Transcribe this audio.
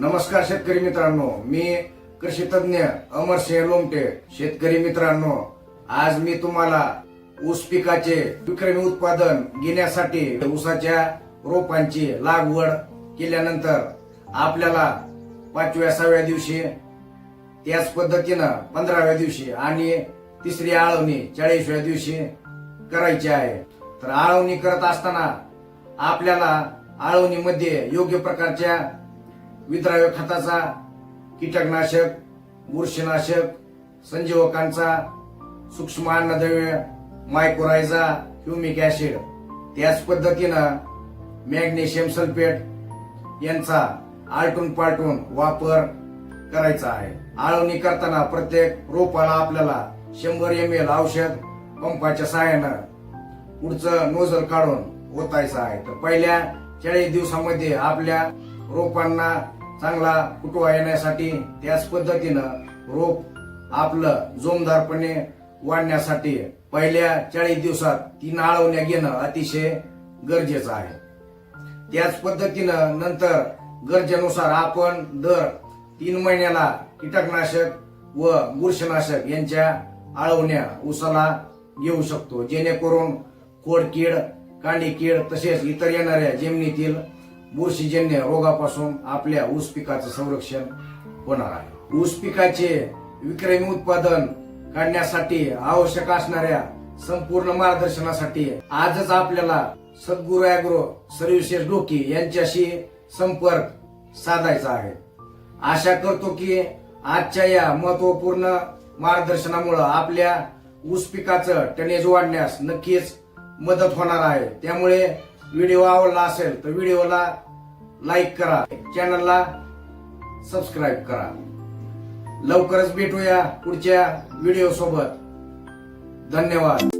नमस्कार शेतकरी मित्रांनो. मी कृषी तज्ञ अमरसिंह लोमटे. शेतकरी मित्रांनो आज मी तुम्हाला ऊस पिकाचे विक्रमी उत्पादन घेण्यासाठी ऊसाच्या रोपांची लागवड केल्यानंतर आपल्याला पाचव्या सहाव्या दिवशी त्याच पद्धतीनं पंधराव्या दिवशी आणि तिसरी आळवणी चाळीसव्या दिवशी करायची आहे. तर आळवणी करत असताना आपल्याला आळवणीमध्ये योग्य प्रकारच्या विद्राव्य खताचा कीटकनाशक बुरशीनाशक संजीवकांचा सूक्ष्म अन्नद्रव्य मायक्रोरायझा ह्युमिक ऍसिड त्याच पद्धतीनं मॅग्नेशियम सल्फेट यांचा आलटून पालटून वापर करायचा आहे. आळवणी करताना प्रत्येक रोपाला आपल्याला शंभर एम एल औषध पंपाच्या सहाय्यानं पुढचं नोजल काढून ओतायचं आहे. तर पहिल्या चाळीस दिवसामध्ये आपल्या रोपांना चांगला फुटवा येण्यासाठी त्याच पद्धतीनं रोप आपलं जोमदारपणे वाढण्यासाठी पहिल्या चाळीस दिवसात ती आळवण्या घेणं अतिशय गरजेचं आहे. त्याच पद्धतीनं नंतर गरजेनुसार आपण दर तीन महिन्याला कीटकनाशक व बुरशीनाशक यांच्या आळवण्या उसाला घेऊ शकतो. जेणेकरून खोडकीड कांडी कीड तसेच इतर येणाऱ्या जमिनीतील बुरशीजन्य रोगापासून आपल्या ऊस पिकाचं संरक्षण होणार आहे. ऊस पिकाचे विक्रमी उत्पादन काढण्यासाठी आवश्यक असणाऱ्या संपूर्ण मार्गदर्शनासाठी आजच आपल्याला सद्गुरू अॅग्रो सर्व्हिसेस डोकी यांच्याशी संपर्क साधायचा आहे. आशा करतो की आजच्या या महत्त्वपूर्ण मार्गदर्शनामुळे आपल्या ऊस पिकाचं टनेज वाढण्यास नक्कीच मदत होणार आहे. त्यामुळे व्हिडिओ आवडला असेल तर व्हिडिओला लाईक करा. चॅनलला सबस्क्राईब करा. लवकरच भेटूया पुढच्या व्हिडिओ सोबत धन्यवाद.